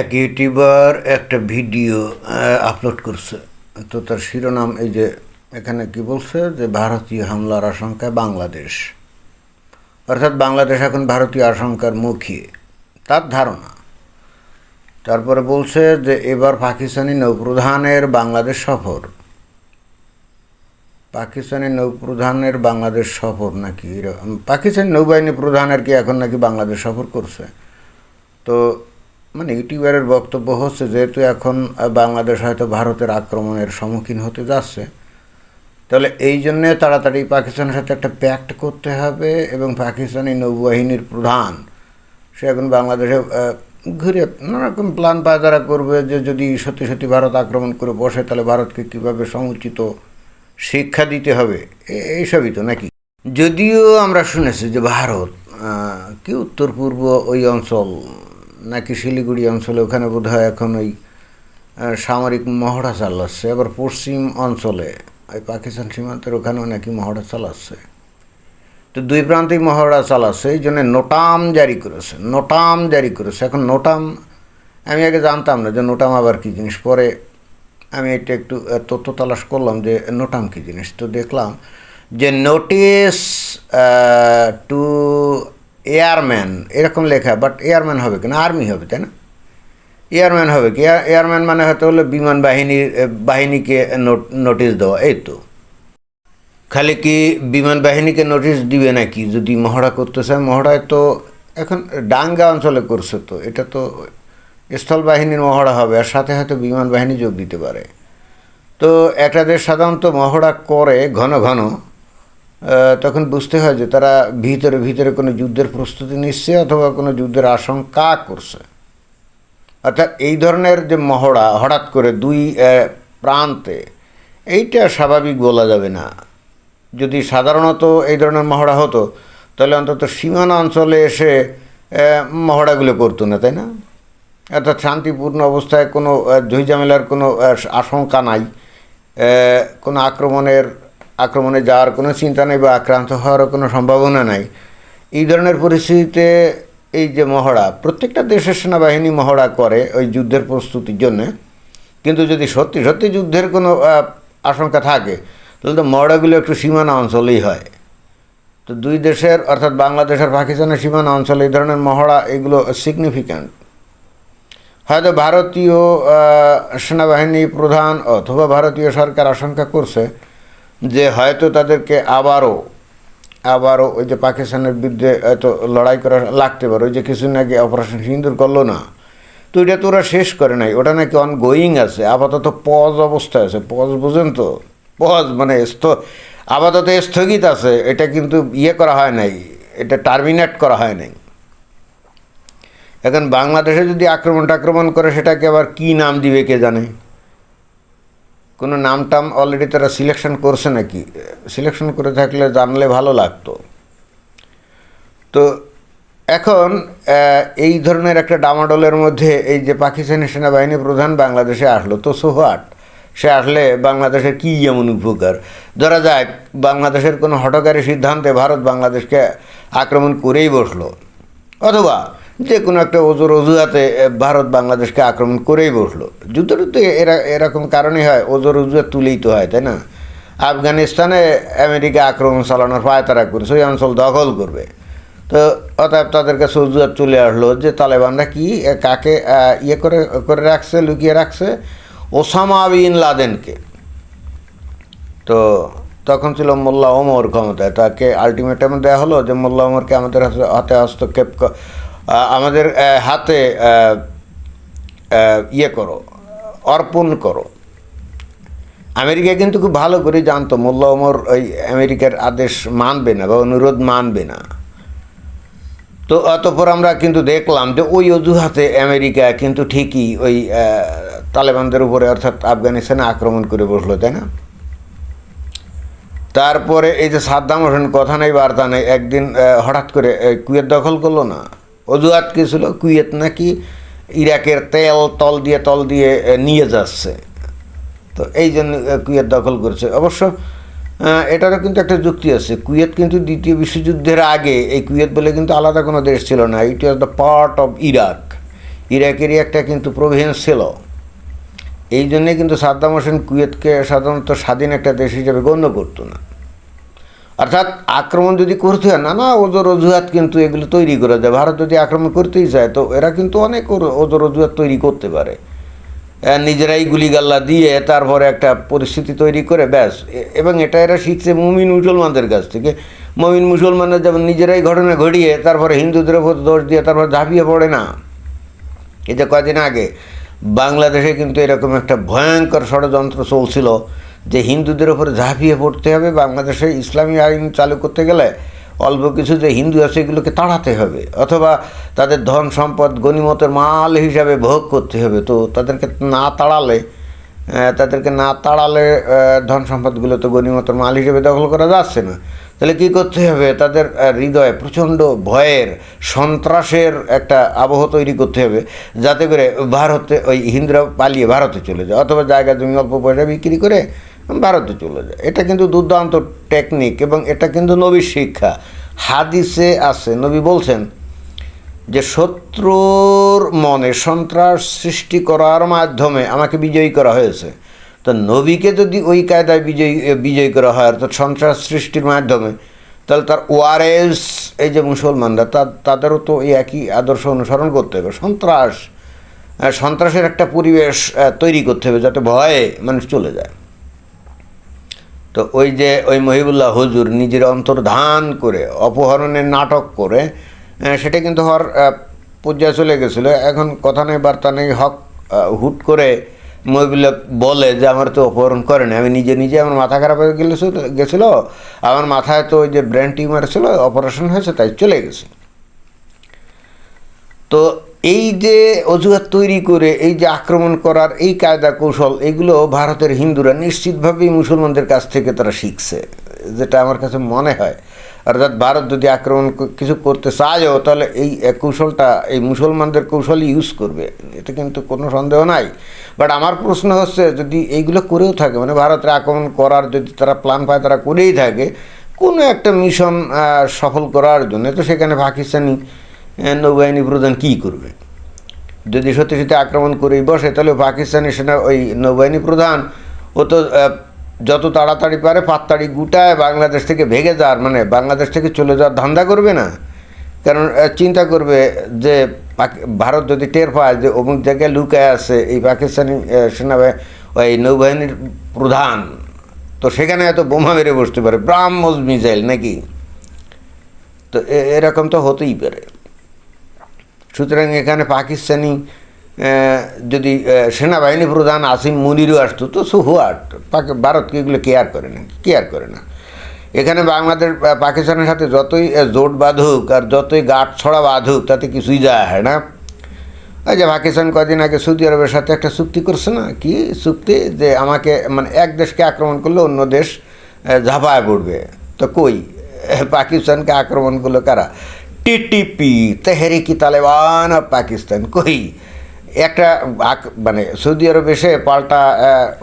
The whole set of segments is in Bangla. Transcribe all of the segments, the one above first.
এক ইউটিউবার একটা ভিডিও আপলোড করছে। তো তার শিরোনাম এই যে এখানে কি বলছে? যে ভারতীয় হামলার আশঙ্কায় বাংলাদেশ। অর্থাৎ বাংলাদেশ এখন ভারতীয় আশঙ্কার মুখে। তার ধারণা। তারপরে বলছে যে এবার পাকিস্তানি নৌপ্রধানের বাংলাদেশ সফর। পাকিস্তানি নৌপ্রধানের বাংলাদেশ সফর নাকি এরকম পাকিস্তানি নৌবাহিনী প্রধানের কি এখন নাকি বাংলাদেশ সফর করছে? তো মানে ইউটিউবারের বক্তব্য হচ্ছে যেহেতু এখন বাংলাদেশ হয়তো ভারতের আক্রমণের সম্মুখীন হতে যাচ্ছে, তাহলে এই জন্যে তাড়াতাড়ি পাকিস্তানের সাথে একটা প্যাক্ট করতে হবে এবং পাকিস্তানি নৌবাহিনীর প্রধান, সে এখন বাংলাদেশে ঘুরে নানারকম প্ল্যান পায়তারা করবে যে যদি সত্যি সত্যি ভারত আক্রমণ করে বসে, তাহলে ভারতকে কীভাবে সমুচিত শিক্ষা দিতে হবে? এইসবই তো নাকি? যদিও আমরা শুনেছি যে ভারত কি উত্তর পূর্ব ওই অঞ্চল নাকি শিলিগুড়ি অঞ্চলে? ওখানে বোধ হয় এখন ওই সামরিক মহড়া চালাচ্ছে। আবার পশ্চিম অঞ্চলে, ওই পাকিস্তান সীমান্তের ওখানেও নাকি মহড়া চালাচ্ছে। তো দুই প্রান্তেই মহড়া চালাচ্ছে। এই জন্য নোটাম জারি করেছে, নোটাম জারি করেছে। এখন নোটাম, আমি আগে জানতাম না যে নোটাম আবার কী জিনিস? পরে আমি এটা একটু তথ্য তালাশ করলাম যে নোটাম কী জিনিস? তো দেখলাম যে নোটিস টু এয়ারম্যান, এরকম লেখা বাট এয়ারম্যান হবে কিনা? আর্মি হবে, তাই না? এয়ারম্যান হবে কি? এয়ার- এয়ারম্যান মানে হয়তো হলো বিমান বাহিনীর বাহিনীকে নোট- নোটিশ দেওয়া, এই তো। খালি কি বিমান বাহিনীকে নোটিশ দিবে নাকি? যদি মহড়া করতে চায়, মহড়ায় তো এখন ডাঙ্গা অঞ্চলে করছে তো, এটা তো স্থল বাহিনীর মহড়া হবে, আর সাথে হয়তো বিমান বাহিনী যোগ দিতে পারে। তো একটা দেশ সাধারণত মহড়া করে ঘন ঘন তখন বুঝতে হয় যে তারা ভিতরে ভিতরে কোনো যুদ্ধের প্রস্তুতি নিচ্ছে অথবা কোনো যুদ্ধের আশঙ্কা করছে। অর্থাৎ এই ধরনের যে মহড়া হঠাৎ করে দুই প্রান্তে, এইটা স্বাভাবিক বলা যাবে না। যদি সাধারণত এই ধরনের মহড়া হতো, তাহলে অন্তত সীমানা অঞ্চলে এসে মহড়াগুলো করতো না, তাই না? অর্থাৎ শান্তিপূর্ণ অবস্থায় কোনো ঝুঁঝামেলার কোনো আশঙ্কা নাই। কোনো আক্রমণের আক্রমণে যাওয়ার কোনো চিন্তা নেই বা আক্রান্ত হওয়ারও কোনো সম্ভাবনা নাই। এই ধরনের পরিস্থিতিতে এই যে মহড়া, প্রত্যেকটা দেশের সেনাবাহিনী মহড়া করে ওই যুদ্ধের প্রস্তুতির জন্যে। কিন্তু যদি সত্যি সত্যি যুদ্ধের কোনো আশঙ্কা থাকে, তাহলে তো মহড়াগুলো একটু সীমানা অঞ্চলেই হয়। তো দুই দেশের, অর্থাৎ বাংলাদেশ আর পাকিস্তানের সীমানা অঞ্চলে এই ধরনের মহড়া, এগুলো সিগনিফিক্যান্ট হয়তো ভারতীয় সেনাবাহিনী প্রধান অথবা ভারতীয় সরকার আশঙ্কা করছে যে হয়তো তাদেরকে আবারও আবারও ওই যে পাকিস্তানের বিরুদ্ধে হয়তো লড়াই করা লাগতে পারে, ওই যে কিছুদিন আগে অপারেশন সিন্দুর করল না। তো এটা তো ওরা শেষ করে নাই, ওটা নাকি অন গোয়িং আছে, আপাতত পজ অবস্থায় আছে পজ বুঝেন তো পজ মানে স্থ, আপাতত স্থগিত আছে, এটা কিন্তু ইয়ে করা হয় নাই, এটা টার্মিনেট করা হয় নাই। এখন বাংলাদেশে যদি আক্রমণ টাক্রমণ করে, সেটাকে আবার কী নাম দিবে কে জানে? কোনো নাম টাম অলরেডি তারা সিলেকশন করছে নাকি? সিলেকশন করে থাকলে জানলে ভালো লাগতো। তো এখন এই ধরনের একটা ডামাডোলের মধ্যে এই যে পাকিস্তানি সেনাবাহিনী প্রধান বাংলাদেশে আসলো, তো সোহাট সে আসলে বাংলাদেশের কী এমন উপকার? ধরা যাক, বাংলাদেশের কোনো হঠকারী সিদ্ধান্তে ভারত বাংলাদেশকে আক্রমণ করেই বসল। অথবা যে কোনো একটা ওজোর অজুহাতে ভারত বাংলাদেশকে আক্রমণ করেই বসল। যুদ্ধটা তো এরা, এরকম কারণেই হয় ওজোর অজুহাত তুলেই তো হয়, তাই না? আফগানিস্তানে আমেরিকা আক্রমণ চালানোর পায়তারা করেছে, ওই অঞ্চল দখল করবে। তো অতএব তাদের কাছে অজুহাত চলে আসলো যে, তালেবানরা কি কাকে ইয়ে করে করে রাখছে, লুকিয়ে রাখছে? ওসামা বিন লাদেনকে। তো তখন ছিল মোল্লা ওমর ক্ষমতায়, তাকে আলটিমেটাম দেওয়া হলো যে, মোল্লা ওমরকে আমাদের হাতে হস্তক্ষেপ আমাদের হাতে ইয়ে করো, অর্পণ করো। আমেরিকা কিন্তু খুব ভালো করে জানতো, মোল্লা ওমর ওই আমেরিকার আদেশ মানবে না বা অনুরোধ মানবে না। তো অতপর আমরা কিন্তু দেখলাম যে ওই অজুহাতে আমেরিকা কিন্তু ঠিকই ওই তালেবানদের উপরে অর্থাৎ আফগানিস্তানে আক্রমণ করে বসল, তাই না? তারপরে এই যে সাদ্দাম হোসেন, কথা নেই, বার্তা নেই, একদিন হঠাৎ করে কুয়েত দখল করল না? অজুহাত কী ছিল? কুয়েত নাকি ইরাকের তেল, তল দিয়ে তল দিয়ে নিয়ে যাচ্ছে। তো এই জন্য কুয়েত দখল করছে। অবশ্য এটারও কিন্তু একটা যুক্তি আছে। কুয়েত কিন্তু দ্বিতীয় বিশ্বযুদ্ধের আগে, এই কুয়েত বলে কিন্তু আলাদা কোনো দেশ ছিল না। It was the part of Iraq ইরাকেরই একটা কিন্তু প্রভিন্স ছিল। এই জন্যে কিন্তু সাদ্দাম হোসেন কুয়েতকে সাধারণত স্বাধীন একটা দেশ হিসেবে গণ্য করতো না। অর্থাৎ আক্রমণ যদি করতে হয়, নানা ওজোর অজুহাত কিন্তু এগুলো তৈরি করা যায়। ভারত যদি আক্রমণ করতেই চায়, তো এরা কিন্তু অনেক ওজোর অজুহাত তৈরি করতে পারে। নিজেরাই গুলিগাল্লা দিয়ে তারপরে একটা পরিস্থিতি তৈরি করে, ব্যাস। এবং এটা এরা শিখছে মুমিন মুসলমানদের কাছ থেকে। মমিন মুসলমানরা যেমন নিজেরাই ঘটনা ঘটিয়ে, তারপরে হিন্দুদের উপর দোষ দিয়ে তারপর ঝাঁপিয়ে পড়ে না। যে কদিন আগে বাংলাদেশে কিন্তু এরকম একটা ভয়ঙ্কর ষড়যন্ত্র চলছিল। যে হিন্দুদের ওপর ঝাঁপিয়ে পড়তে হবে, বাংলাদেশে ইসলামী আইন চালু করতে গেলে অল্প কিছু যে হিন্দু আছে এগুলোকে তাড়াতে হবে। অথবা তাদের ধন সম্পদ গণিমতের মাল হিসাবে ভোগ করতে হবে। তো তাদেরকে না তাড়ালে তাদেরকে না তাড়ালে ধন সম্পদগুলো তো গণিমতের মাল হিসেবে দখল করা যাচ্ছে না। তাহলে কী করতে হবে? তাদের হৃদয়ে প্রচণ্ড ভয়ের, সন্ত্রাসের একটা আবহ তৈরি করতে হবে। যাতে করে ভারতে, ওই হিন্দুরা পালিয়ে ভারতে চলে যায়। অথবা জায়গা জমি অল্প পয়সা বিক্রি করে ভারতে চলে যায়। এটা কিন্তু দুর্দান্ত টেকনিক এবং এটা কিন্তু নবীর শিক্ষা। হাদিসে আছে, নবী বলছেন যে শত্রুর মনে সন্ত্রাস সৃষ্টি করার মাধ্যমে আমাকে বিজয়ী করা হয়েছে। তো নবীকে যদি ওই কায়দায় বিজয়ী বিজয়ী করা হয়, অর্থাৎ সন্ত্রাস সৃষ্টির মাধ্যমে, তাহলে তার ওয়ারেস, এই যে মুসলমানরা, তা, তাদেরও তো এই একই আদর্শ অনুসরণ করতে হবে। সন্ত্রাস সন্ত্রাসের একটা পরিবেশ তৈরি করতে হবে যাতে ভয়ে মানুষ চলে যায়। তো ওই যে ওই মহিবুল্লাহ হুজুর নিজের অন্তর্ধান করে, অপহরণের নাটক করে সেটা কিন্তু হওয়ার পর্যায়ে চলে গেছিল। এখন কথা নেই, বার্তা নেই, হক হুট করে মহিবুল্লাহ বলে যে, আমার তো অপহরণ করে না আমি নিজে নিজে আমার মাথা খারাপ হয়ে গেছিল গেছিল, আমার মাথায় তো ওই যে ব্রেন টিউমার ছিল, অপারেশন হয়েছে, তাই চলে গেছে। তো এই যে অজুহাত তৈরি করে, এই যে আক্রমণ করার এই কায়দা কৌশল, এগুলো ভারতের হিন্দুরা নিশ্চিতভাবেই মুসলমানদের কাছ থেকে তারা শিখছে, যেটা আমার কাছে মনে হয়। অর্থাৎ ভারত যদি আক্রমণ কিছু করতে চায়ও, তাহলে এই কৌশলটা, এই মুসলমানদের কৌশলই ইউজ করবে। এতে কিন্তু কোনো সন্দেহ নাই। বাট আমার প্রশ্ন হচ্ছে, যদি এইগুলো করেও থাকে মানে ভারতের আক্রমণ করার যদি তারা প্ল্যান পায়, তারা করেই থাকে, কোনো একটা মিশন সফল করার জন্য, তো সেখানে পাকিস্তানি নৌবাহিনী প্রধান কী করবে? যদি সত্যি সত্যি আক্রমণ করেই বসে, তাহলে পাকিস্তানি সেনা ওই নৌবাহিনী প্রধান, ও তো যত তাড়াতাড়ি পারে পাত্তাড়ি গুটায় বাংলাদেশ থেকে ভেগে যাওয়ার মানে বাংলাদেশ থেকে চলে যাওয়ার ধান্দা করবে না? কারণ চিন্তা করবে যে ভারত যদি টের পায় যে অমুক জায়গায় লুকায় আছে এই পাকিস্তানি সেনাবাহিনী ওই নৌবাহিনীর প্রধান, তো সেখানে এত বোমা মেরে বসতে পারে ব্রাহ্মস মিসাইল নাকি? তো এরকম তো হতেই পারে। সুতরাং এখানে পাকিস্তানি যদি সেনাবাহিনী প্রধান আসিম মুনিরও আসতো, তো সো হোয়াট ভারতকে এগুলো কেয়ার করে না, কেয়ার করে না। এখানে বাংলাদেশ পাকিস্তানের সাথে যতই জোট বাঁধুক আর যতই গাঁট ছড়া বাঁধুক, তাতে কিছুই যায় হয় না। ওই যে পাকিস্তান কদিন আগে সৌদি আরবের সাথে একটা চুক্তি করছে না? কি চুক্তি? যে আমাকে মানে এক দেশকে আক্রমণ করলে অন্য দেশ ঝাঁপায় পড়বে। তো কই? পাকিস্তানকে আক্রমণ করল কারা? টিটিপি, তেহরিকি তালেবান অফ পাকিস্তান কই একটা মানে সৌদি আরব এসে পাল্টা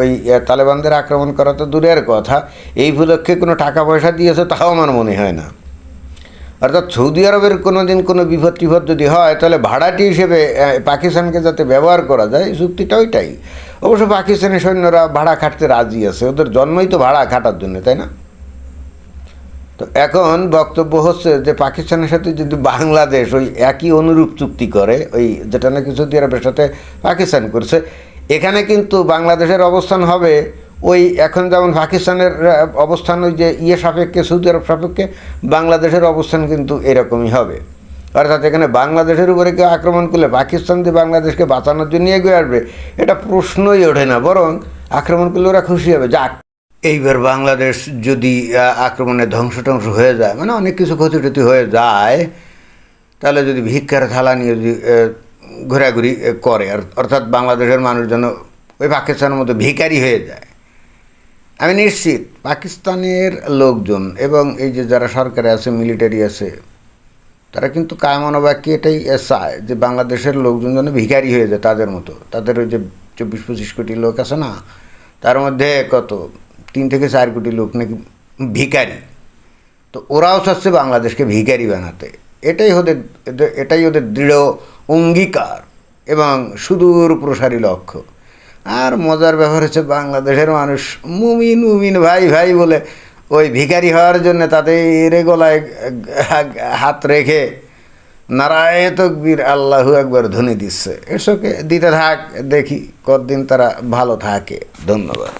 ওই তালেবানদের আক্রমণ করা তো দূরের কথা। এই উপলক্ষে কোনো টাকা পয়সা দিয়েছে তাও আমার মনে হয় না। অর্থাৎ সৌদি আরবের কোনো দিন কোনো বিপদ টিপদ যদি হয়, তাহলে ভাড়াটি হিসেবে পাকিস্তানকে যাতে ব্যবহার করা যায় চুক্তিটা ওইটাই। অবশ্য পাকিস্তানের সৈন্যরা ভাড়া খাটতে রাজি আছে। ওদের জন্মই তো ভাড়া খাটার জন্য, তাই না? তো এখন বক্তব্য হচ্ছে যে পাকিস্তানের সাথে যদি বাংলাদেশ ওই একই অনুরূপ চুক্তি করে, ওই যেটা নাকি সৌদি আরবের সাথে পাকিস্তান করছে, এখানে কিন্তু বাংলাদেশের অবস্থান হবে ওই এখন যেমন পাকিস্তানের অবস্থান ওই যে ইয়ে সাপেক্ষে, সৌদি আরব সাপেক্ষে, বাংলাদেশের অবস্থান কিন্তু এরকমই হবে। অর্থাৎ এখানে বাংলাদেশের উপরে কেউ আক্রমণ করলে পাকিস্তান যে বাংলাদেশকে বাঁচানোর জন্য এগিয়ে আসবে, এটা প্রশ্নই ওঠে না, বরং আক্রমণ করলে ওরা খুশি হবে। যাক। এইবার বাংলাদেশ যদি আক্রমণে ধ্বংস টংস হয়ে যায় মানে অনেক কিছু ক্ষতি হয়ে যায়, তাহলে যদি ভিক্ষার থালা নিয়ে যদি ঘোরাঘুরি করে, আর- অর্থাৎ বাংলাদেশের মানুষ যেন ওই পাকিস্তানের মতো ভিখারি হয়ে যায়। আমি নিশ্চিত পাকিস্তানের লোকজন এবং এই যে যারা সরকারে আছে, মিলিটারি আছে, তারা কিন্তু কায়মনোবাক্যে এটাই চায় যে বাংলাদেশের লোকজন যেন ভিখারি হয়ে যায় তাদের মতো। তাদের ওই যে চব্বিশ পঁচিশ কোটি লোক আছে না, তার মধ্যে কত? তিন থেকে চার কোটি লোক নাকি ভিখারি। তো ওরাও চাচ্ছে বাংলাদেশকে ভিখারি বানাতে। এটাই ওদের এটাই ওদের দৃঢ় অঙ্গীকার এবং সুদূর প্রসারী লক্ষ্য। আর মজার ব্যাপার হচ্ছে বাংলাদেশের মানুষ মুমিন মুমিন, ভাই ভাই বলে ওই ভিখারি হওয়ার জন্য তাদের গলায় হাত রেখে নারায় তকবীর আল্লাহু একবার ধ্বনি দিচ্ছে। এসবকে দিতে থাক, দেখি কতদিন তারা ভালো থাকে। ধন্যবাদ।